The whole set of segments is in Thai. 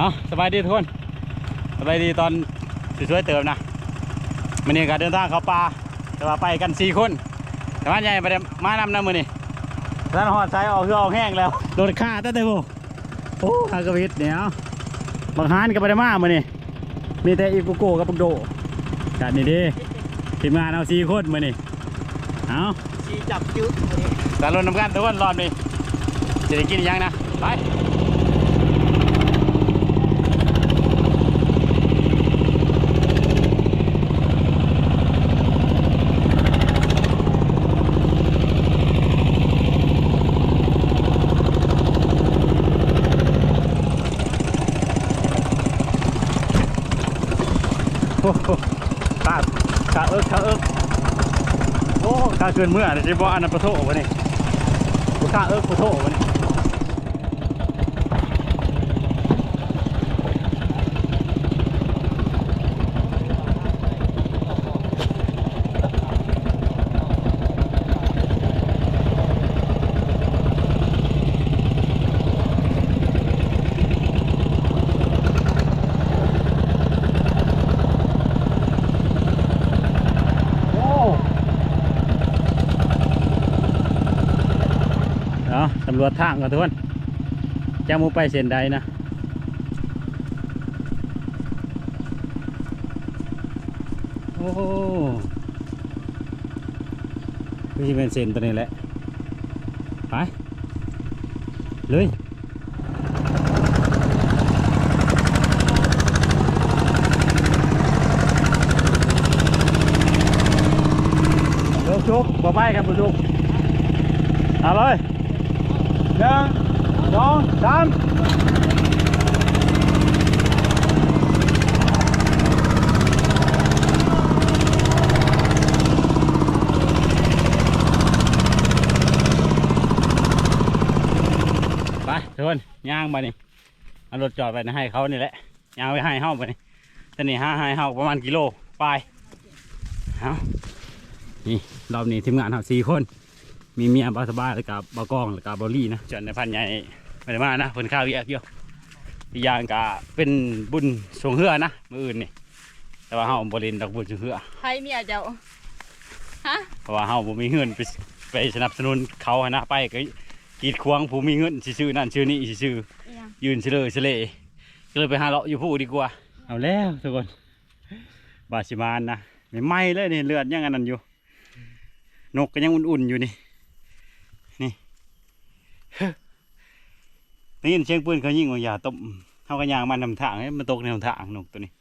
เอาสบายดีทุกคนสบายดีตอนสวยๆเติมนะมันนี่การเดินทางเข้าป่าแต่ว่าไปกันสี่คนแต่ว่าใหญ่ไปได้มานำนะมือนี่ท่านหอดสายออกคือออกแห้งแล้วโดนฆ่าตั้งแต่โบโอ้ฮากระวิดเนี่ยบางฮานกับไปได้มามือนี่มีแต่อีกุโกกับปุกโดกันนี่ดิทีมงานเอาสี่คนมือนี่เอาชีจับจุ๊บแต่รถน้ำกันทุกคนรอบนี้จะได้กินอีกอยังนะไป ตาตาเอิกตาเอิกโอ้ตาเกินเมื่อเดี๋ยวจะบอกอันนั้นปะโถวะนี่ตาเอิกปะโถวะนี่โอ้เอาตำ รวจทางกันทุกคนจะมูไปเส้นใดนะโอ้คือสิเป็นเส้นตัวนี้แหละไปเลยชุกบ่ไปครับบุชุกเอาเลย หนึ่งสองสามไปทุกคนย่างมานี่เอารถจอดไปนะให้เขานี่แหละย่างไปให้เฮาไปนี่ตอนนี้ห้าให้เฮาประมาณกิโลไปเอานี่รอบนี้ทีมงานเราสี่คน มีเมียบาสบายแล้วกับบากองแล้วกับบอลลี่นะจนในพันใหญ่ไม่ได้มานะเพิ่นข้าวเยอะเกี่ยวอีกอย่างก็เป็นบุญสงเฮือนะมืออื่นนี่แต่ว่าเฮาบรินดอกบุญสงเฮือใครเมียเจ้าฮะเพราะว่าเฮาบ่มีเงินไปไปสนับสนุนเขาหั้นนะไปก็กีดขวางผู้มีเงินสิซื้อนั่นซื้อนี่สิซื้ออีหยังยืนเฉลยเฉลยก็เลยไปหาเลาะอยู่ผู้ดีกว่า เอาแล้วทุกคนบาสิมานนะไม่ไหม้เลยนี่เลือดยังอันนั้นอยู่ นกก็ยังอุ่นๆอยู่นี่นี่ได้ยิ นเสียงปืนเขายิงว่าอย่าตบเขาก็ยางมันนำทางให้มันตกในหนทางนกตัวนี้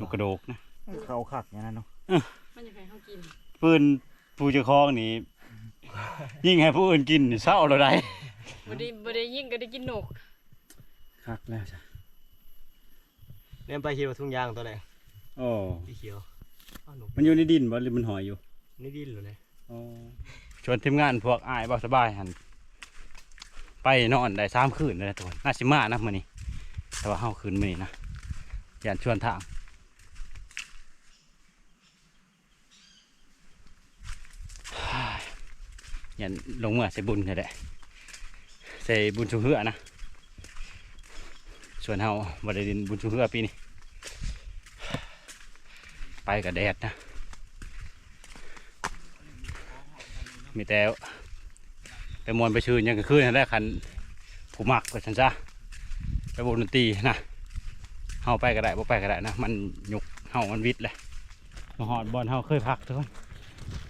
นกกระโดกนะเขาขักอย่างนั้นเนาะมันจะให้เขากินปืนผู้เจ้าของนี่ยิงให้ผู้อื่นกินนี่เศร้าเราได้บ่ได้บ่ได้ยิ่งก็ได้กินนกคักแล้วจ้ะเล่นไปเขียวทุ่งยางตัวไหนโอ้พี่เขียวอ้าวหนูมันอยู่ในดินบ่หรือมันหอยอยู่นี่ดิ้นเลยชวนทีมงานพวกอายบ่สบายหัน ไปนอนได้สามคืนเลยนะตัวน่าสิมานะมื้อนี้แต่ว่าเฮาคืนมื้อนี้นะยานชวนทางยันลงเมื่อใส่บุญก็ได้ใส่บุญชุเหือนะส่วนเฮาบ่ได้ดินบุญชุเหือปีนี้ไปกับแดดนะมีแต่ ไปมวนไปชื่นยังก็คืนได้คันผู้มักก็ฉันจ้ะไปบนดนตรีนะเฮาไปก็ได้บ่ไปก็ได้นะ มันยุกเฮามันวิทย์เลยมาหอดบอลเฮาเคยพักทุกคน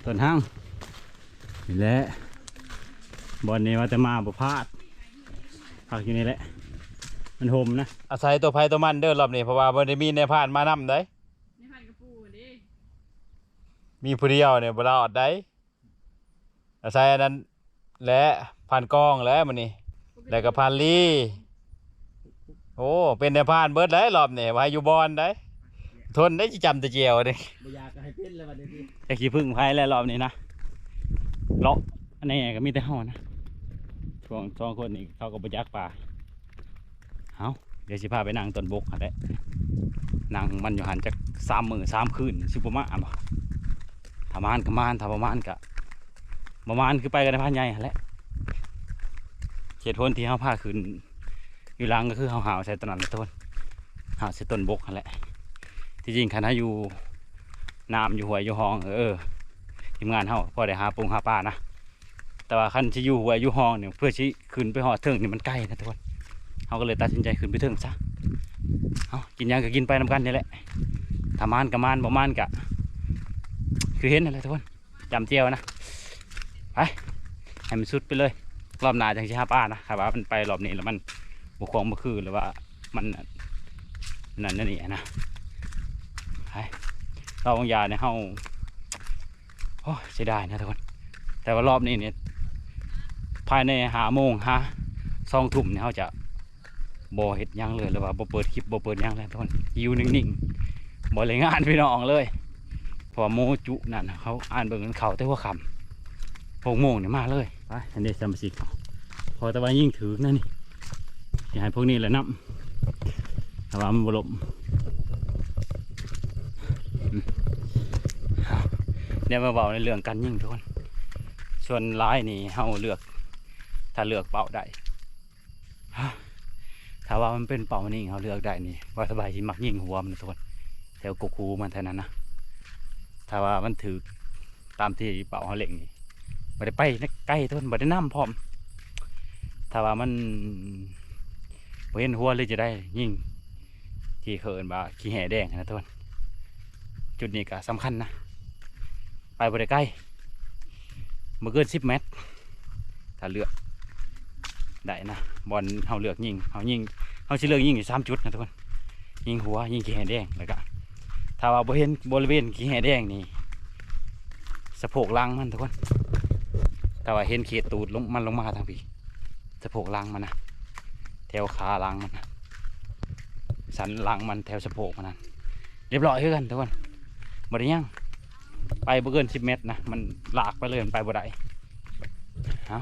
ต้นห้างนี่แหละบอลนี้ว่าจะมาบ่พลาดพักอยู่นี่แหละ มันโฮมนะอาศัยตัวไผตัวมันเด้อรอบนี้เพราะว่าบ่ได้มีในผ่านมานำได้นี่พันกระปูดิมีผู้เดียวเนี่ยบ่รอดได้อาศัยอันนั้น และผ่านกล้องแล้วมันนี่แล้วก็ผ่านลีโอ้เป็นในผ่านเบิดได้รอบนี่ว่าอยู่บอลได้ ทนได้จิจำแตะเจียวนี่บ่อยากให้เป็นเลยวันนี้ไอ้ขี้พึ่งไพ่แล้วรอบนี้นะเลาะอันนี้ก็มีแต่ห่อนะช่วงสองคนนี่เขาก็ไปจักป่าเอาเดี๋ยวสิพาไปนั่งต้นบกหั่นแหละนั่งมันอยู่หันจากสามมือสามคืนสิบประมาณบ่ถ้ามานก็มานถ้าประมาณก็ ประมาณคือไปกันในพันใหญ่แหละเขตพ้นที่เขาพาขึ้นอยู่ลังก็คือเหาหาวๆใส่ต้นนั้นต้นหาวใส่ต้นบกแหละที่จริงคันถ้าอยู่น้ำอยู่หวยอยู่ห้องเออทีมงานเฮาพอได้หาปรุงหาปลานะแต่ว่าคันที่อยู่หวยอยู่ห้องเนี่ยเพื่อที่ขึ้นไปหอดเทิงนี่มันใกล้นะทุกคนเขาก็เลยตัดสินใจขึ้นไปเทิงซะเอากินยังก็กินไปนำกันนี่แหละถ้ามานกับมานบ่มานกะคือเห็นอะไรทุกคนจำเจียวนะ ไปให้มันสุดไปเลย รอบหน้าจังสิหาป้านะครับว่ามันไปรอบนี้แล้วมันบุคองบุคือหรือว่ามันนั่นนั่นนี่นะไปเราบางยาเนี่ยเฮาโอ้ยเสียดายนะทุกคน แต่ว่ารอบนี้เนี่ยภายในหาโมงฮะสองทุ่มเนี่ยเขาจะบ่เห็ดยังเลยหรือว่าบ่เปิดคลิปบ่เปิดยังเลยทุกคนยู่นิ่งๆบ่เลยงานพี่น้องเลยพอโมจุนั่นเขาอ่านเบิ่งกันเขาแต่ว่าคำ หกโมงเนี่ยมาเลยไปอันนี้สามสิบพอต่ว่ายิ่งถือนั่นนี่อย่าให้พวกนี้แหละน้ำต่ว่ามันบลมอืมเอาเดี๋ยวมาเบาในเรื่องการยิ่งทุกคนส่วนร้ายนี่เฮาเลือก ถ้าเลือกเป่าได้ถ้าว่ามันเป็นเป่านี่เขาเลือกได้นี่ว่าสบายที่มักยิ่งหัวมันทุกคนแถวกกคูมันเท่านั้นนะถ้าว่ามันถือตามที่เป่าเขาเล็งนี่ ไม่ได้ไปนะใกล้ทุกคนไม่ได้น้ำพร้อม ถ้าว่ามันบ่เห็นหัวเลยจะได้ยิ่งที่เขินว่าขี้แห่แดงนะทุกคนจุดนี้ก็สำคัญนะ ไปบ่ได้ใกล้มาเกินสิบเมตร ถ้าเลือกได้นะบอลเขาเลือกยิงเขายิงเขาสิเลือกยิงอยู่สามจุดนะทุกคนยิงหัวยิงขี้แห่แดงแล้วก็ถ้าว่าบริเวณบริเวณขี้แห่แดงนี่สะโพกหลังมันทุกคน แต่ว่าเห็นเขตตูดลงมันลงมาทางพี่สะโพกหลังมันนะแถวขาหลังมันนะสันหลังมันแถวสะโพกมันนะเรียบร้อยคือกันทุกคนบริยังไปบ่เกินสิบเมตรนะมันหลากไปเลยมันไปบ่ได้เอา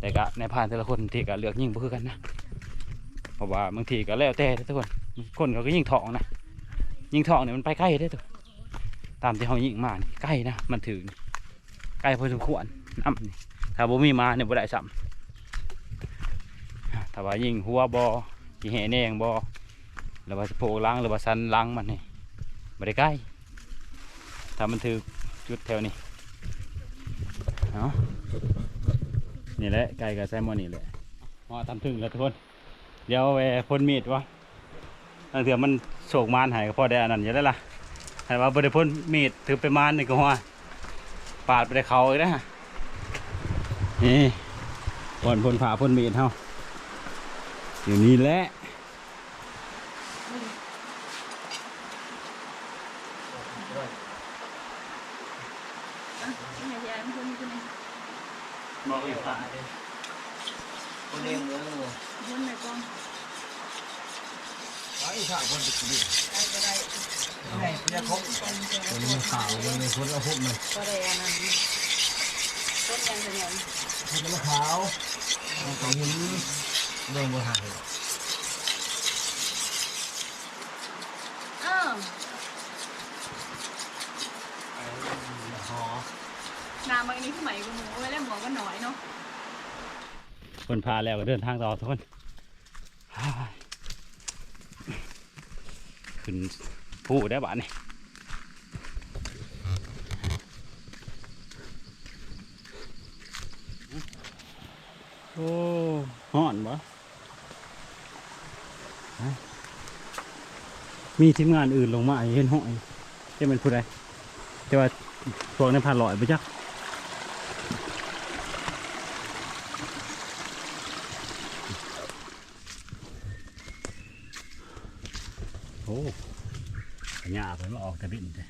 แต่ก็ในผ่านแต่ละคนที่ก็เลือกยิงบ่คือกันนะเพราะว่าบางทีก็แล้วแต่ทุกคนคนเขาก็ยิงทองนะยิงทองเนี่ยมันไปใกล้ได้ตัวตามที่เขายิงมานใกล้นะมันถึงใกล้พอสมควร น้ำถ้าบ่มีมาเนี่ยบ่ได้ซ้ำถ้าว่ายิงหัวบอกี่แห่แนงบอหรือว่าสะโพกล้างหรือว่าสันล้างมันนี่บ่ได้ใกล้ถ้ามันถือจุดแถวนี้เอานี่แหละไก่กับแซลมอนนี่แหละมาทำถึงแล้วทุกคนเดี๋ยวไปพ่นมีดวะอันเถื่อมันโศกมานหายก็พอได้อันนั้นอยู่ได้ล่ะให้ว่าบ่ได้พ่นมีดถือไปมานนี่ก็หัวปาดไปได้เขาอีกนะ นี่พ่นพ่นผ่าพ่นมีดเฮาอยู่นี่แหละอะนี่ไงยายมันคนนี้คนนี้บอกอยู่ผ่าคนเลี้ยงเมือคนในกองไอ้าคนติดดิได้ก็ได้ไอ้เนี่ยเขาคนมันขาวมันเลยคนละหุบมัก็ได้อันนั้น ต้นยังเป็นยังคนมันขาวมันก็หินเรื่องบ่หายอ้าวหอน้ำบางนี้คือใหม่กว่าหมูไว้แล้วหมูก็น้อยเนาะคนพาแล้วก็เดินทางต่อทุกคนฮ่าขึ้นผู้ได้บ้านนี่โอ้ ห่อนบ่ฮะมีทีมงานอื่นลงมาเห็นห้อยจะเป็นผู้ใดแต่ว่าพวกนั้ผ่านลอยไปจักโอ้ขยาเพิ่นมาออกแต่บินเลย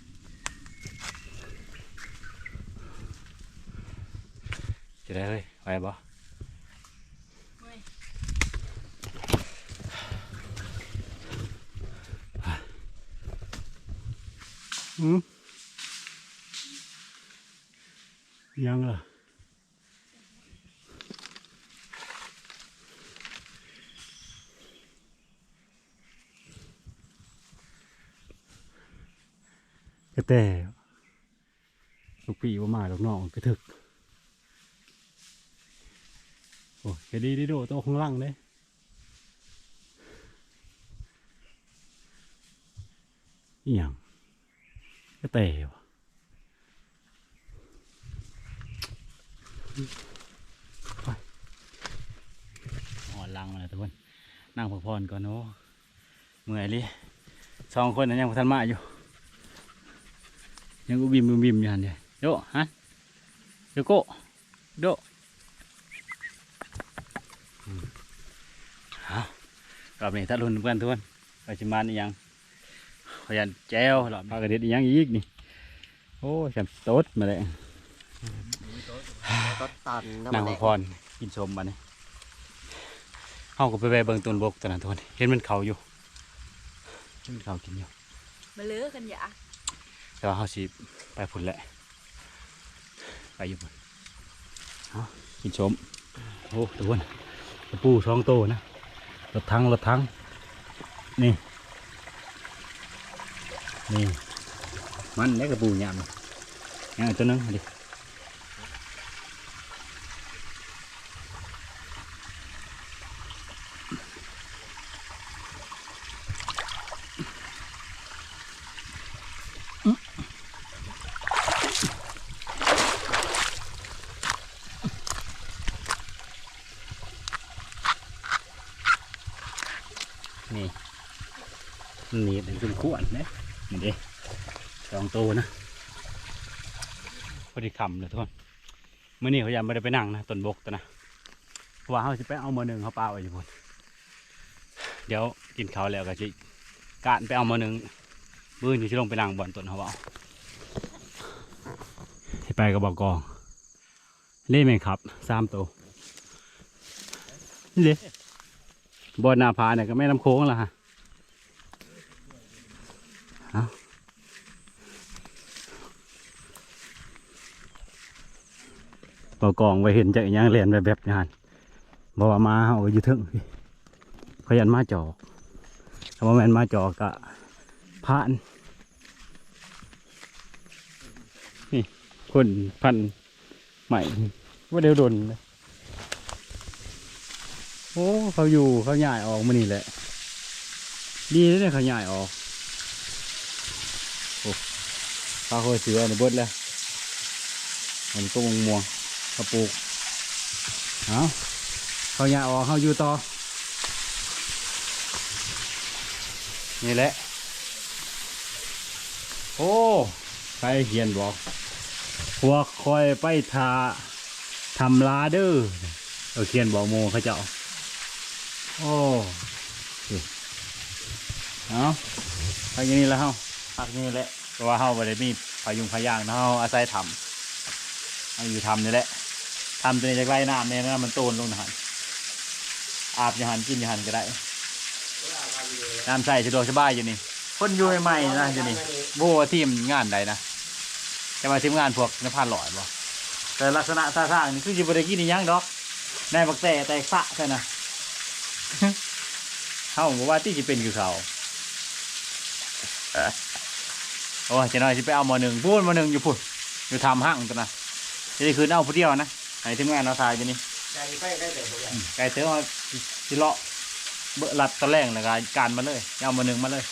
จะได้เลยไปบ่ ยังล่ะก็แต่ลูกปีว่ามาลูกน้องก็ถึก โอ้ยดีดีดูตัวข้างล่างเลยยัง ก็เตะวะไปอ่อนลังเลยทุกคน นั่งพักผ่อนก่อนโอ้เมื่อยเลยสองคนนั้นยังบ่ทันมาอยู่ ยังอุบิมอุบิมอยู่หันเดียโดฮะโยโกโดอืมเอารอบนี้ถ้ารุ่นเพื่อนทุกคนไปชิมานอีหยัง ขยันแจ้วหลอดปลากระเด็ดอีหยังอีกนี่ โอ้แซมโต๊ดมาเลยก็ตันนั่งพักผ่อนกินชมมาเนี่ยเฮาก็ไปแวะเบิ่งต้นบกตอนนั้นทุกคนเห็นมันเขาอยู่เห็นมันเขากินอยู่มาเลือกันอย่าแต่ว่าเขาสิไปพุ่นแหละ ไปอยู่พุ่นเอากินชมโอ้ทุกคนกระปูสองโตนะรถทั้งรถทั้งนี่ นี่มันได้กระปูยามยังอีกตัวนึงดินี่นี่เป็นขึ้นขวดนะนี่เด้สองโต นะพอดีคำเลยทุกคนเมื่อนี้เขายังไม่ได้ไปนั่งนะต้นบกตัวนะว่าเขาจะไปเอามาหนึ่งเขาเปล่าไว้อยู่พุ่นเดี๋ยวกินข้าวแล้วก็จะการไปเอามาหนึ่งบื้ออยู่ที่ลงไปนั่งบ่อนต้นเขาเอาที่ไปกับบอกกองนี่ไหมครับสามตัวนี่เลยบอนนาพาเนี่ยก็แม่น้ำโค้งละฮะ ปอกองไว้เห็นจากอหยังเรียนแบบแบบนี้ฮันบอกว่ามาเอาอยู่ถึงพี่ขยันมาจอกถ้าว่าแมนมาจอกกะผ่านนี่คนพันใหม่ว่าเดียวโดนโอ้เขาอยู่เขาย้ายออกมานี่แหละ ดีเลยเนี่ยเขาย้ายออกโอ้ปลาโคเสือในบดแล้วมันก็มงม่วง กระปุกเอาเขาอย่าออกเขาอยู่ต่อ นี่แหละ โอ้ใครเขียนบอกพวกคอยไปทาทำลาเด้อเออเขียนบอกโมเขาเจ้า โอ้นี่เอาพักอย่างนี้แล้วเฮาพักนี้แหละเพราะว่าเฮาบ่ได้มีพายุงพายางนะเฮาอาศัยทำเอาอยู่ทำนี่แหละ ทำตัวนี้จากไร่น้ำเนี่ยนะมันโตนลงนะหันอาบอยาหันกินอยาหันก็ได้น้ำใส่สะดวกสบายอยู่นี่คนอยู่ใหม่ๆนะอยู่นี่โบว่าทีมงานใดนะจะมาทีมงานพวกนภาหลอดบ่แต่ลักษณะท่าทางนี่คือจิบได้กินอียังดอกในบักแต่แต่สะใช่นะเขาบอกว่าที่จะเป็นคือเขาโอ้ยจะน้อยจะไปเอาหมอหนึ่งพูดหมอหนึ่งอยู่พูดอยู่ทำห้างตัวนะจะได้คืนเอาผู้เดียวนะ ให้ทีมงานเราทายอยู่นี่ใจไปได้แต่ตัวอย่างไก่เสือมาสิเลาะเบอรัดตะแรงแล้วก็การมาเลยเอามาหนึ่งมาเลย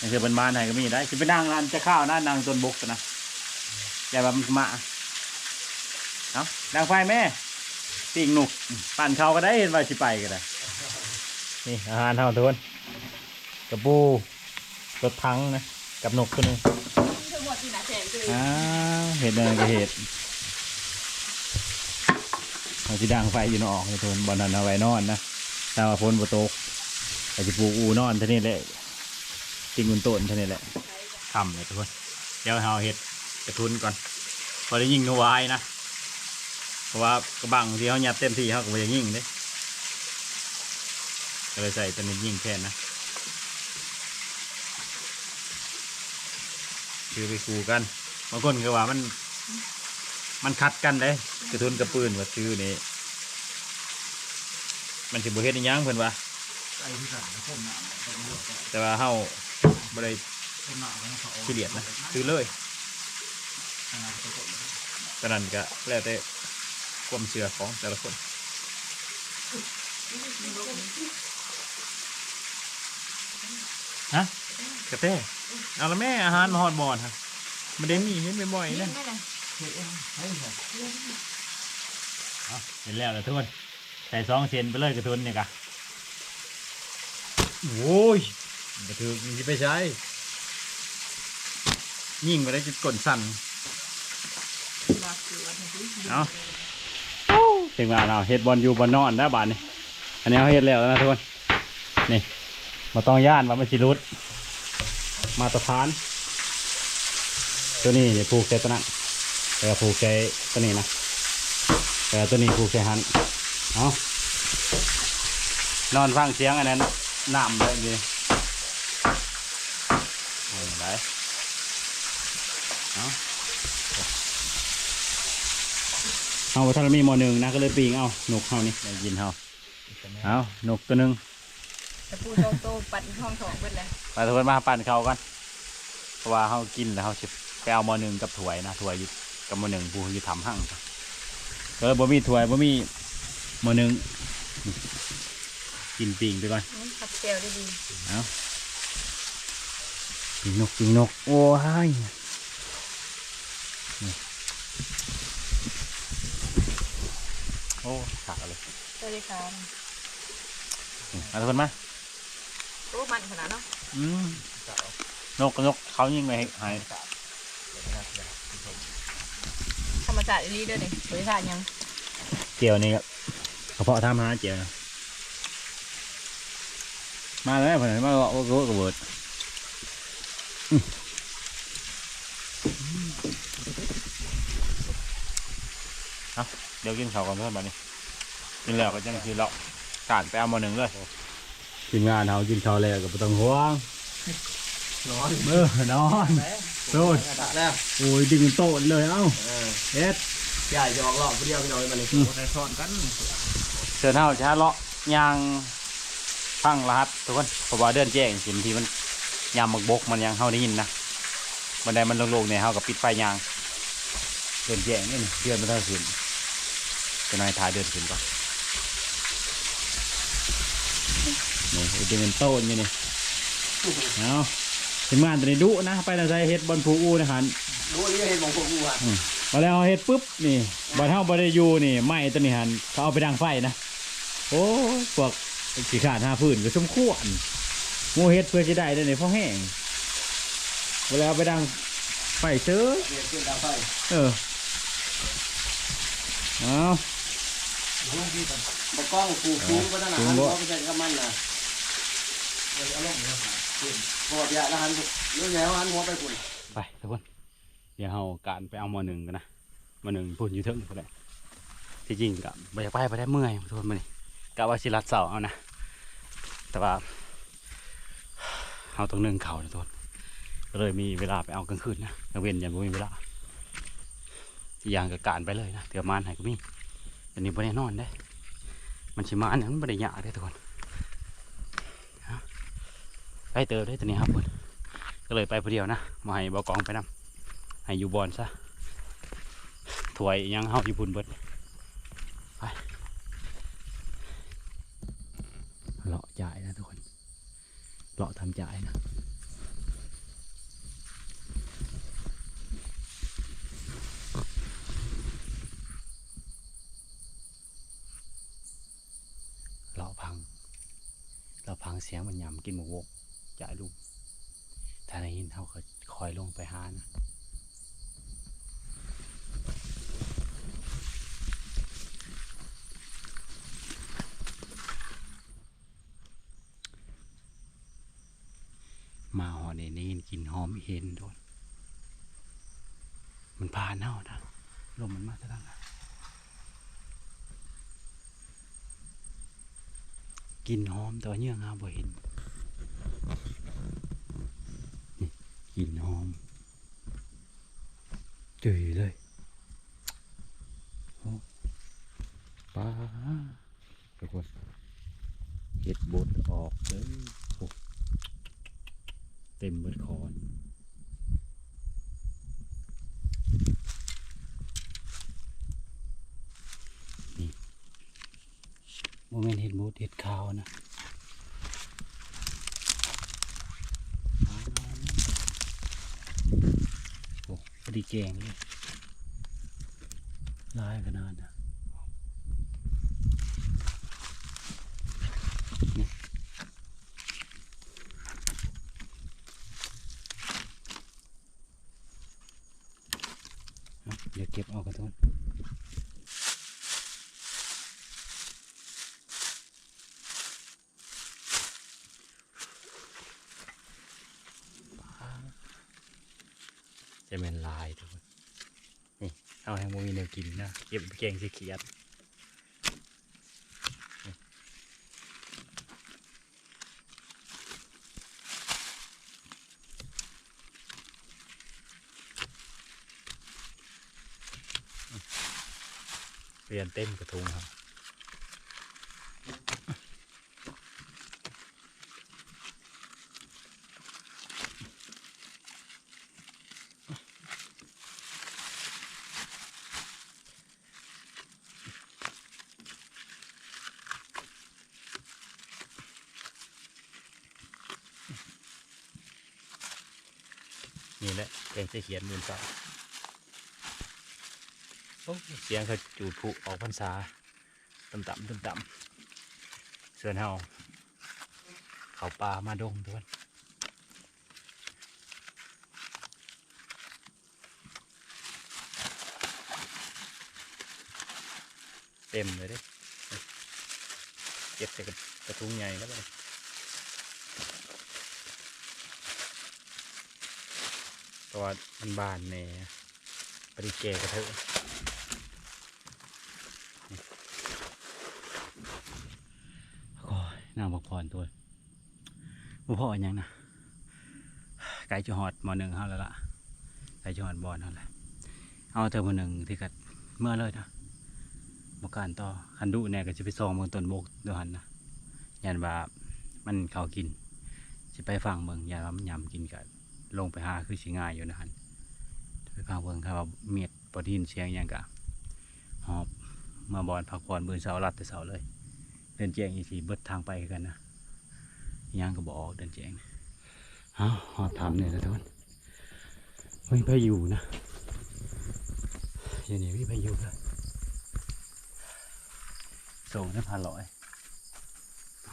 นี่คือเป็นบ้านไหนก็มีได้จะไปนั่งร้านจะข้าวนะนั่งต้นบกกันนะอย่าแบบมาเอานางไฟแม่ปีกหนุกปั่นเขาก็ได้เห็นว่าสิไปก็ได้นี่อาหารเท่าทุกคนกระปูรถทั้งนะกับนกตัวหนึงทั้งหมดที่หนาแสนเลยอ้าวเห็ดอะไรก็เห็ด เอาที่ดังไฟอยู่นอกเลยทนบอลนันเอาไว้นอนนะถ้าว่าพ้นประตกอาจจะปลูกอูนอนท่านี้แหละติงกุนต้นท่านี้แหละทำเลยทุกคนเดี๋ยวเอาเห็ดกระทุนก่อน พอได้ยิงก็วายนะเพราะว่ากระบังที่เขาหยับเต็มที่เขาก็ไม่ยิงเด้ก็เลยใส่ตัวนี้ยิงแค่นนะคือไปคูกันบางคนก็ว่ามัน มันคัดกันเลยกระทุนกระปืนว่าซื้อนี่มันสิบ่เฮ็ดอีหยังเพิ่นว่าใจที่สั่งคนหนาต้องเพื่อนแต่ว่าเฮาบ่ได้ขี้เดียดนะซื้อเลยตอนนั้นก็แล้วแต่ความเชื่อของแต่ละคนฮะกระเต้เอาละแม่อาหารมาฮอดบอดฮะมันเด่นมีเห็นบ่อยๆนี่นะ เลยเห็นแล้วเหรอทุกคนใส่ซองเซนไปเลยกระทุนเนี่ยกะโอ้ยกระถือมีไปใช้ ยิ่งไปได้จุดกลสั่นรักคือวันที่เอาถึงมาเราเฮ็ดบอลอยู่บอลนอนนะบานนี้อันนี้เขาเฮ็ดแล้วนะทุกคนนี่มาต้องย่านว่ามันสิรุดมาตรฐาน ตัวนี้เนี่ยผูกใส่ตัวนั้น แล้วก็ผูกใส่ตัวนี้นะแล้วตัวนี้ผูกใส่หันเอานอนฟังเสียงอันนั้นน้ำเลยดีเอาได้เอาเอาถ้าเรามีหมอหนึ่งนะก็เลยปีงเอานกเฮานี่ได้ยินเฮาเอานกตัวหนึ่งจะพูดโตโตปั่นห้องสองเป็นเลยไปทุกคนมาปั่นเขากันเพราะว่าเขากินแล้วเขาสิไปเอาหมอหนึ่งกับถ้วยนะถ้วยอยู่ กับหมอหนึ่งผู้อยู่ทำหั่งก็เลยบ่มีถ้วยบ่มีหมอหนึ่งกินปิงไปก่อนขับเซลได้ดีปิงนกปิงนก โอ้ยนี่โอ้ขาดเลยสวัสดีค่ะนี่มาทุกคนมาโอ้มันขนาดเนาะอืมนกนกเขายิงไปให้หาย ธรรมชาติดีด้วยนี่บริษัทยังเจียวนี่ครับกระเพาะทำหาเจียวนะมาแล้วผมมาบอกว่าโกกระเบิดอืมเอาเดี๋ยวกินข้าวก่อนเพื่อนบ้านนี้กินแล้วก็จังคือเลาะการไปเอามาหนึ่งเลยทีมงานเขากินข้าวแล้วก็บ่ต้องห่วง นอนเออนอนโดดตัดแล้วโอ้ยดึงโต๊ะเลยเอ้าเออเอ็ดใหญ่จะออกรอบเดียวพี่น้องมาเลยในซอนกันเชิญเท่าช้าเลาะยางพังรหัสทุกคนเพราะว่าเดินแจ้งสินที่มันยามหมกบกมันยังเข้าได้ยินนะบันไดมันโลงๆเนี่ยเฮากับปิดไฟยางเดินแจ้งนี่นี่เดือนมันเท่าขึ้นจะนายถ่ายเดินขึ้นก่อนนี่ไอ้ดึงเป็นโต้นอยู่นี่เอา ทีมงานตัวนี้ดุนะไปนะใช้เฮ็ดบอลผูอูนะฮันรู้นี่เห็นของพวกกูอะมาแล้วเฮ็ดปุ๊บนี่บอลเท่าบอลได้อยู่นี่ไม้ตัวนี้หันเขาเอาไปดังไฟนะโอ้ยพวกสีขาดหาพื้นก็สมควรโมเฮ็ดเพื่อจะได้เด้อนี่เพราะแห้งเวลาเอาไปดังไฟเชื้อเรียนขึ้นดาวไฟเออเอาบกกล้องกูฟูก็ตั้งนานเขาไปเจอกับมันนะพอดยาแล้ว หันเรื่องแล้วหันหัวไปคุณไปทุกคนเดี๋ยวเราการไปเอามอหนึ่งกันนะมอหนึ่งพุ่นอยู่เทิงก็ได้ที่จริงกับ่อยากไปไปได้เมื่อยทุกคนมานี่กะว่าสิรัดเสาเอานะแต่ว่าเอาตรงหนึ่งเขาทุกคนก็เลยมีเวลาไปเอากลางคืนนะกลางเว้นยังไม่มีเวลาอย่างกับการไปเลยนะเถื่อมานใหายก็มีอันนี้ไม่ได้นอนได้ มันชิมานเนี่ยมันไม่ได้ยากได้ทุกคน ไปเติมได้ตัวนี้ครับคนก็เลยไปผู้เดียวนะมาให้บอกองไปนำให้อยู่บอลซะถวยยังเฮาอยู่พุ่นเบิดไปเลาะจ่ายนะทุกคนเลาะทำจ่ายนะเราะพังเราะพังเสียงมันยำกินหมูวก จ่ายลุงถ้าได้ยินเขาก็คอยลงไปหานะมาหอนี่ได้ยินกลินหอมเห็นโดนมันพาเน่านะลมมันมาทางนั้นกลินหอมแต่ว่าเนื้องาบ่เห็นนี่ กลินหอมจุยเลยโอ้ปลาทุกคนเห็ดบดออกเลยโอ้เต็มเบิดคอนนี่โมเมนเห็ดบดเห็ดขาวนะ ดีแกงเลยลายขนาดนะนี่เอาเดี๋ยวเก็บเอากระทุนจะเป็นลายทุกคนนี่เอาให้โมมีแนว กินนะเก็บแกงสีเขียดนี่เรียนเต้นกระทุงครับ นี่ แหละเขียนมือนเก่าเสียงเขาจูดผุออกพรรษาต่ำต่ำต่ำต่ำเสือนเฮาเขาปลามาดงทุกคนเต็มเลยด้เก็บใส่กระกระทุงใหญ่แล้วไป เพราะว่ามันบานในปริเกกระเทอะนี่างบอกพรตัวบ่พ่ออนหยังนะไก่จะหอดหมอหนึ่งเฮาแล้วล่ะไก่จะหอดบอลเฮาแล้วเอาเธอมอหนึ่งที่กัดเมื่อเลยนะบการต่อคันดุเนี่ยก็จะไปซองเมืองต้นโบกดี๋ยหันนะยันว่ามันเขากินจะไปฟังเมืองยันว่ามันยำกินกัน ลงไปหาคือสิง่ายอยู่นะฮันไปฟังเบิ่งครับว่าเมียดปดินเสียงหยังกะหอบมาบอนพักผ่อนบืนเสาลัดแต่เสาเลย เดินแจ้งอีสีเบิดทางไปกันนะยังก็บอกเดินแจ้งเอาหอบทำเนี่ยนะทุกคนไม่ไปอยู่นะอย่างนี้ไม่ไปอยู่เลยส่งได้พันร้อยไป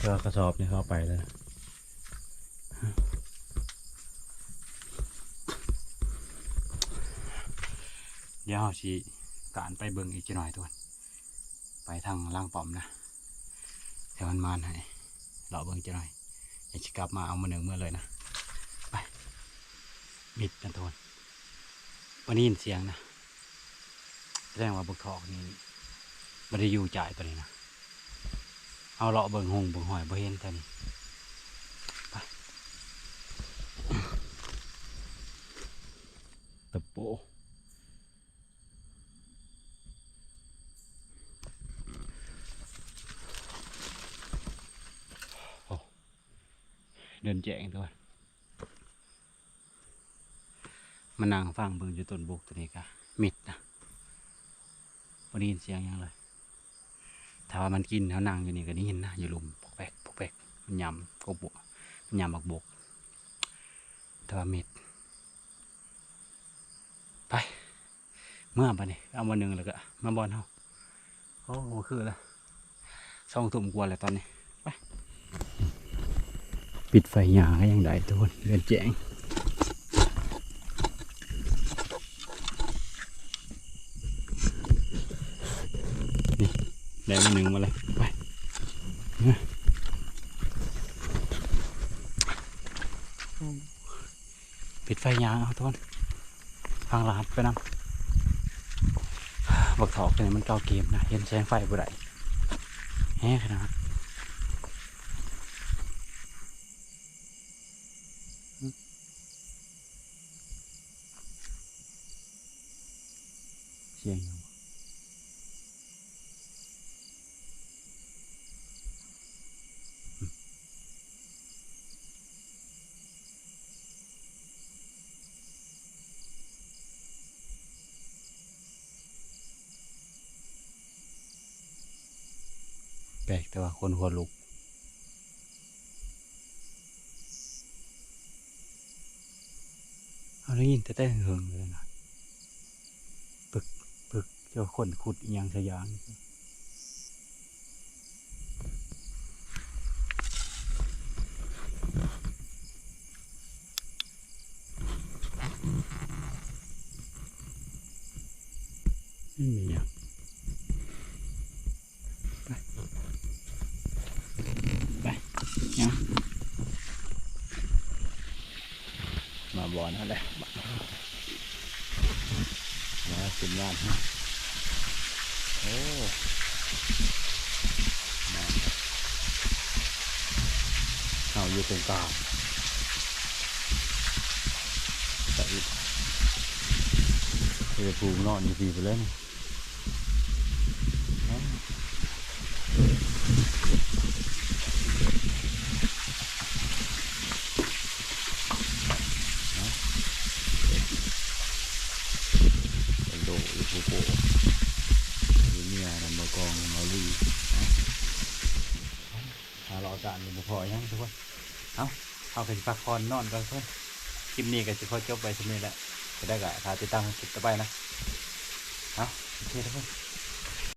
เจอกระสอบเนี่ยเข้าไปแล้วนะ เดี๋ยวเราชีการไปเบิ่งอีกจะหน่อยทุกคนไปทางล่างป้อมนะแถวมันมานให้เราเบิ่งจะหน่อยอยากจะกลับมาเอามาหนึ่งเมื่อเลยนะไปมิดกันทุกคนวันนี้ยินเสียงนะแสดงว่าบุกทอกนี่ไม่ได้อยู่จ่ายตัวนี้นะเอาเลาะเบิ่งหงเบิ่งหอยบ่เห็นแต่นี่ไปตะโป เดินแจงตัวมานั่งฟังเบิ่งอยู่ต้นบุกตัวนี้กะมิดนะวันนี้ยินเสียงยังเลยถ้าว่ามันกินแล้วนั่งอยู่นี่ก็ได้ยินนะอยู่ลุมปกแปกปกแปกมันยำกบวมันยำบักบกแต่ว่ามิดไปเมื่อปะนี่เอาวันหนึ่งแล้วก็มาบอลเขาโอ้โหคือละสองทุ่มกว่าแล้วตอนนี้ ปิดไฟหยาก็ยังได้ทุกคนเรือนแจ้งนี่แดงมาหนึ่งมาเลยไปปิดไฟหยาเอาทุกคนทางลาดไปนำบักถอกเนี่ยมันเก่าเกมนะเห็นแสงไฟบ่ได้แฮ่ขนาด ปลกแต่ว่าคนหัวลุกได้ยินแต่แต่เหิงเลยนะปึกปึกเจ้าคนขุดอหยังสยางไม่มีอะไปไปยังมาบอนนั่นแหละ มาสิบล้านโอ้เอาอยู่ตรงกลางแต่อีกเออภูมินอนอยู่ดีไปเลยนี่อ๋อ เป็นโดอีโปโปอีเมียนำมากองมาลีหาเราจานอยู่บ่พอยังทุกคนเอา เอาไปพักผ่อนนอนก่อนเพื่อนคลิปนี้ก็จะขอจบไปทีนี้แหละจะได้กะทาติดตามคลิปต่อไปนะเอาโอเคทุกคน